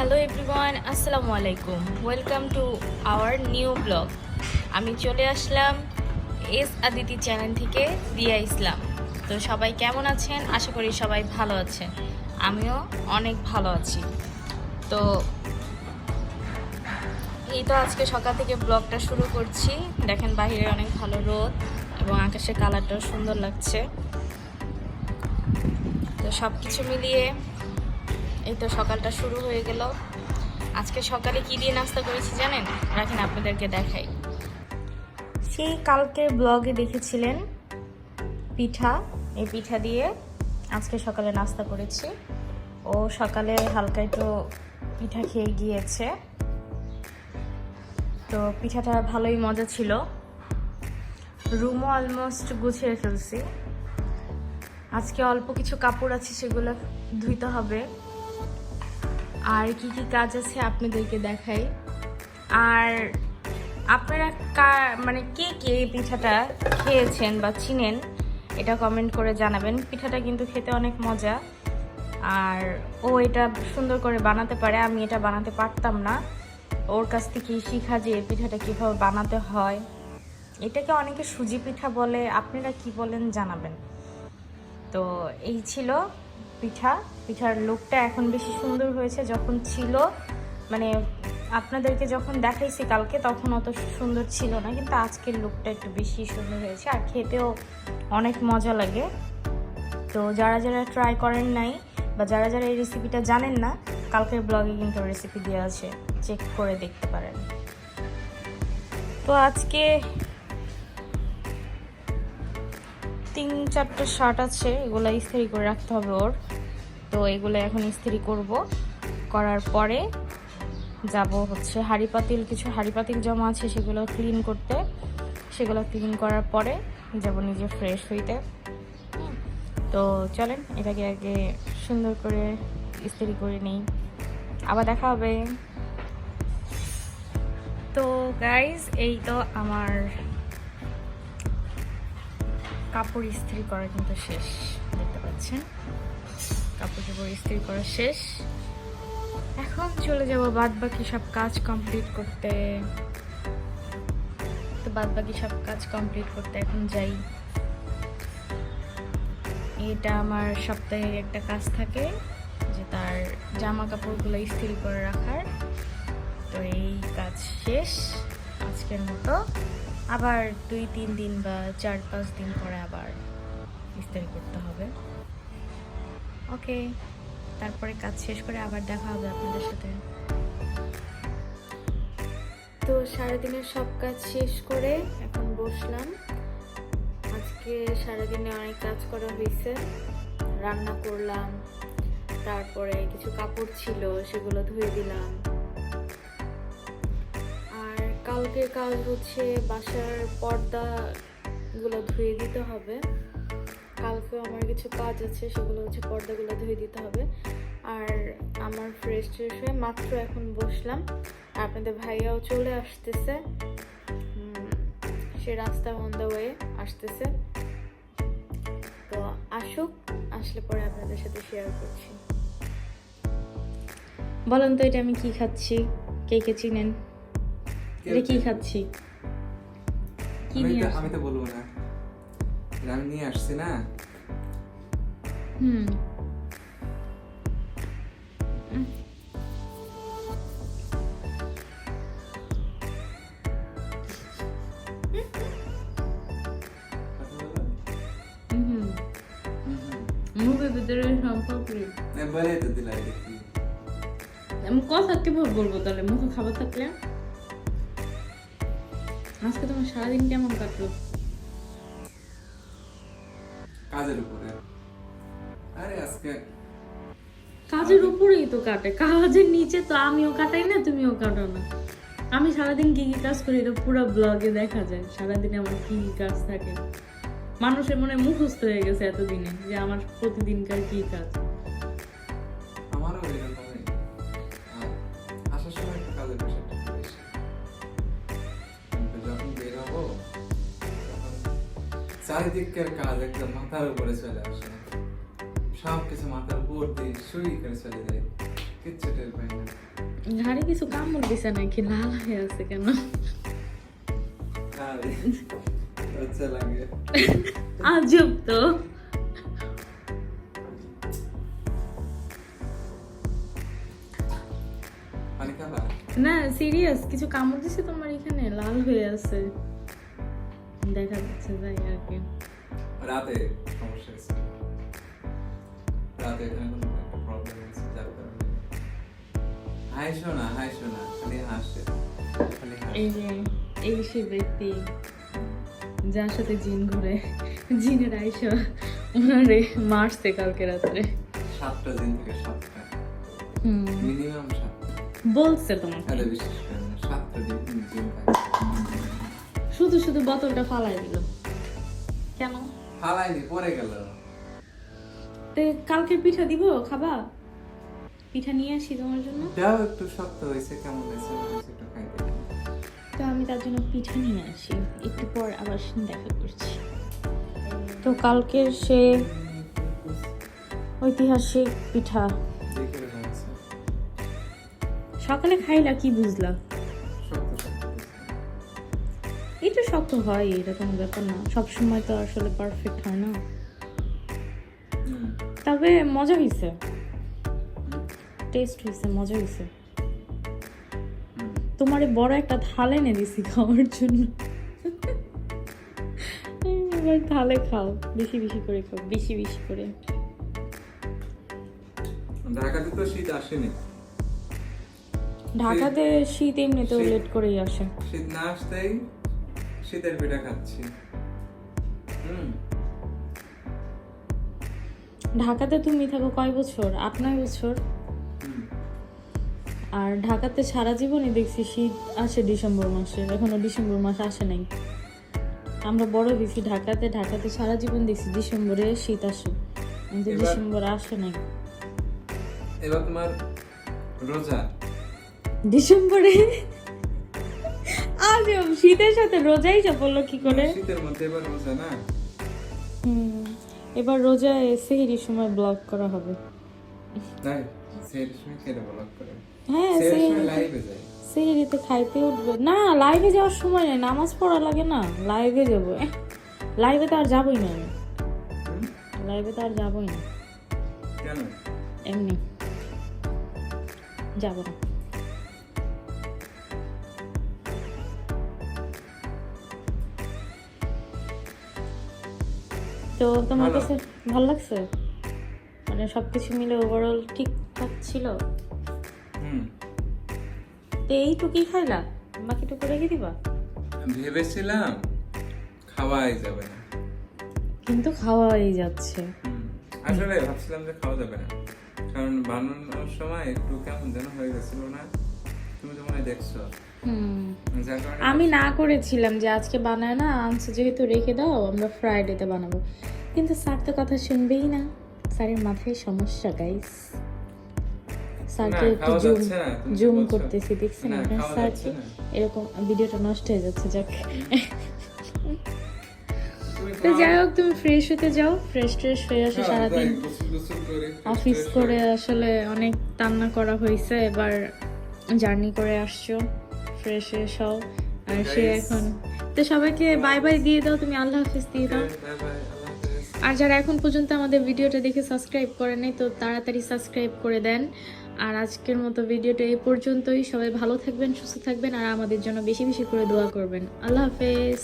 Hello everyone আসসালামু আলাইকুম welcome to our new blog আমি চলে আসলাম এস আদিতি চ্যানেল থেকে দিয়া ইসলাম তো সবাই কেমন আছেন? আশা করি সবাই ভালো আছেন। আমিও অনেক ভালো আছি। তো এই তো আজকে সকাল থেকে ব্লগটা শুরু করছি। দেখেন বাইরে অনেক ভালো রোদ এবং আকাশের কালারটাও সুন্দর লাগছে। তো সব কিছু মিলিয়ে এই তো সকালটা শুরু হয়ে গেল। আজকে সকালে কি দিয়ে নাস্তা করেছি জানেন? রাখেন, আপনাদেরকে দেখাই। সেই কালকের ব্লগে দেখেছিলেন পিঠা। এই পিঠা দিয়ে আজকে সকালে নাস্তা করেছি। ও সকালে হালকা একটু পিঠা খেয়ে গিয়েছে। তো পিঠাটা ভালোই মজা ছিল। রুমও অলমোস্ট গুছিয়ে ফেলছি। আজকে অল্প কিছু কাপড় আছে, সেগুলো ধুইতে হবে। আর কি কি কাজ আছে আপনাদেরকে দেখাই। আর আপনারা মানে কে কে পিঠাটা খেয়েছেন বা চিনেন, এটা কমেন্ট করে জানাবেন। পিঠাটা কিন্তু খেতে অনেক মজা। আর ও এটা সুন্দর করে বানাতে পারে, আমি এটা বানাতে পারতাম না। ওর কাছ থেকে শিখা যে পিঠাটা কীভাবে বানাতে হয়। এটাকে অনেকে সুজি পিঠা বলে, আপনারা কি বলেন জানাবেন। তো এই ছিল পিঠা। পিঠার লুকটা এখন বেশি সুন্দর হয়েছে যখন ছিল। মানে আপনাদেরকে যখন দেখাইছি কালকে, তখন অত সুন্দর ছিল না, কিন্তু আজকের লুকটা একটু বেশি সুন্দর হয়েছে। আর খেতেও অনেক মজা লাগে। তো যারা যারা ট্রাই করেন নাই বা যারা যারা এই রেসিপিটা জানেন না, কালকের ব্লগে কিন্তু রেসিপি দেওয়া আছে। চেক করে দেখতে পারেন। তো আজকে তিন চারটে শার্ট আছে, এগুলো ইস্ত্রি করে রাখতে হবে ওর। তো এগুলো এখন ইস্ত্রি করব। করার পরে যাব হচ্ছে হাঁড়ি পাতিল কিছু হাঁড়ি পাতিল জমা আছে সেগুলো ক্লিন করতে। সেগুলো ক্লিন করার পরে যাব নিজে ফ্রেশ হইতে। তো চলেন, এটাকে আগে সুন্দর করে ইস্ত্রি করে নিই। আবার দেখা হবে। তো গাইজ এই তো আমার কাপড় ইস্ত্রি করা কিন্তু শেষ, দেখতে পাচ্ছেন? কাপড় টাপড় ইস্ত্রি করা শেষ। এখন চলে যাব বাদ বাকি সব কাজ কমপ্লিট করতে। তো বাদ বাকি সব কাজ কমপ্লিট করতে এখন যাই। এটা আমার সপ্তাহে একটা কাজ থাকে, যে তার জামা কাপড়গুলো ইস্ত্রি করে রাখার। তো এই কাজ শেষ, আজকের মতো। আবার দুই, তিন দিন বা চার, পাঁচ দিন পরে আবার ইস্তারি করতে হবে। ওকে, তারপরে কাজ শেষ করে আবার দেখা হবে আপনাদের সাথে। তো সারাদিনের সব কাজ শেষ করে এখন বসলাম। আজকে সারাদিনে অনেক কাজ করা হয়েছে রান্না করলাম, তারপরে কিছু কাপড় ছিল, সেগুলো ধুয়ে দিলাম। কালকের কাজ হচ্ছে বাসার পর্দাগুলো ধুয়ে দিতে হবে। কালকে আমার কিছু কাজ আছে, সেগুলো হচ্ছে পর্দাগুলো ধুয়ে দিতে হবে। আর আমার ফ্রেশ ট্রেশ হয়ে মাত্র এখন বসলাম। আপনাদের ভাইয়াও চলে আসতেছে। সে রাস্তা অন দ্য ওয়ে আসতেছে। তো আসুক, আসলে পরে আপনাদের সাথে শেয়ার করছি। বলেন তো এটা আমি কি খাচ্ছি? কে কে চিনেন? এটা কি খাচ্ছি? কি আমি নিয়ে তো- আমি তো বলব না। আমি নিয়ে আসছি না? হুম। ভিতরে সম্পর্ক। বলে তো আমি কথা কীভাবে বলব তাহলে? মুখে খাবার থাকলে? আজকে তোমার সারাদিন কেমন কাটলো? কাজের উপরে। আরে আজকে কাজের উপরেই তো কাটে। কাজের নিচে তো আমিও কাটাই না তুমিও কাটো না। আমি সারাদিন কি কি কাজ করি এটা পুরো ব্লগে দেখা যায়। সারাদিনে আমার কি কি কাজ থাকে। মানুষের মনে মুখস্থ হয়ে গেছে এতদিনে যে আমার প্রতিদিনকার কি কাজ। চারিদিকের কাজ একদম মাথার উপরে চলে আসে। সব কিছু মাথার উপর দিয়ে শুই করে চলে যায়। কিচ্ছু টের পাই না। ঘাড়ে কিছু কামড় দিছে নাকি? লাল হয়ে আছে কেন? লাগে। আজব তো। না সিরিয়াস কিছু কামড় দিছে তোমার এখানে? লাল হয়ে আছে। দেখা যাচ্ছে যাই আর কি। রাতে সমস্যা হয়েছে। রাতে এখানে কোনো একটা প্রবলেম হয়েছে যার কারণে। হাসো না হাসো না খালি হাসে খালি এই যে এই সেই ব্যক্তি যার সাথে জিন ঘুরে জিনের আইসা ওনারে মারছে কালকে রাত্রে। সাতটা দিন থেকে সাতটা। মিনিমাম সাতটা। বলছে তোমাকে। না সাতটা দিন দিন থাকে শুধু শুধু বোতলটা ফালাই দিল। কেন? ফালাইনি পরে গেল। তে কালকে পিঠা দিব খাবা? পিঠা নিয়ে আসি তোমার জন্য? যাও একটু শক্ত হয়েছে কেমন হয়েছে মনে হচ্ছে একটু খাইতে তো আমি তার জন্য পিঠা নিয়ে আসি একটু পর আবার দেখা করছি। তো কালকে সে ঐতিহাসিক পিঠা। সকালে খাইলা কি বুঝলা? একটু শক্ত হয় এটা কোনো ব্যাপার না। সবসময় তো আসলে পারফেক্ট হয় না। তবে মজা হয়েছে টেস্ট হয়েছে মজা হয়েছে তোমার তোমারে বড় একটা থাল এনে দিছি খাওয়ার জন্য। এবার থালে খাও বেশি বেশি করে খাও বেশি বেশি করে। ঢাকাতে তো শীত আসেনি। ঢাকাতে শীত এমনিতেও লেট করেই আসে। শীত না আসতেই শীতের পিঠা খাচ্ছি। হুম। ঢাকাতে তুমি থাকো কয় বছর? আট নয় বছর আর ঢাকাতে সারা জীবনই দেখছি শীত আসে ডিসেম্বর মাসে এখনও ডিসেম্বর মাস আসে নাই। আমরা বড় হয়েছি ঢাকাতে ঢাকাতে সারা জীবন দেখছি ডিসেম্বরে শীত আসে কিন্তু ডিসেম্বর আসে নাই। এবার তোমার রোজা। ডিসেম্বরে? আজ শীতের সাথে রোজাই যা বলল কি করে? শীতের মধ্যে এবার রোজা না? হুম এবার রোজায় সেহেরির সময় ব্লগ করা হবে। তাই? সেই সময় কেটে ব্লক করে? হ্যাঁ সেই সেহেরি সময় লাইভে যাই সেহেরিতে খাইতে উঠবে। না লাইভে যাওয়ার সময় নেই নামাজ পড়া লাগে না। লাইভে যাব। লাইভে তো আর যাবোই না আমি। লাইভে তো আর যাবোই না। কেন? এমনি। যাব না। তো তোমার। কাছে ভালো লাগছে? মানে সবকিছু মিলে ওভারঅল ঠিকঠাক ছিল? হুম। তো এইটুকুই খাইলা? বাকিটুকু রেখে দিবা? ভেবেছিলাম খাওয়াই যাবে। না কিন্তু খাওয়াই যাচ্ছে। আসলে ভাবছিলাম যে খাওয়া যাবে না। কারণ বানানোর সময় একটু কেমন যেন হয়ে গেছিল না? দেখছ? আমি না করেছিলাম যে আজকে বানায় না আনছে যেহেতু রেখে দাও আমরা ফ্রাইডেতে বানাবো। কিন্তু স্যার তো কথা শুনবেই না। স্যারের মাথায় সমস্যা গাইস স্যারকে একটু জুম জুম করতেছি দেখছেন আপনার স্যারকে? এরকম ভিডিওটা নষ্ট হয়ে যাচ্ছে যাক। তো যাই হোক তুমি ফ্রেশ হতে যাও ফ্রেশ ট্রেশ হয়ে আসো সারাদিন। অফিস করে। আসলে অনেক টান্না করা হয়েছে এবার জার্নি করে আসছো ফ্রেশ ফ্রেশ হও আর সে এখন তো সবাইকে বাই বাই দিয়ে দাও তুমি আল্লাহ হাফিজ দিয়ে দাও। আর যারা এখন পর্যন্ত আমাদের ভিডিওটা দেখে সাবস্ক্রাইব করে নাই তো তাড়াতাড়ি সাবস্ক্রাইব করে দেন। আর আজকের মতো ভিডিওটা এই পর্যন্তই। সবাই ভালো থাকবেন সুস্থ থাকবেন আর আমাদের জন্য বেশি বেশি করে দোয়া করবেন। আল্লাহ হাফেজ।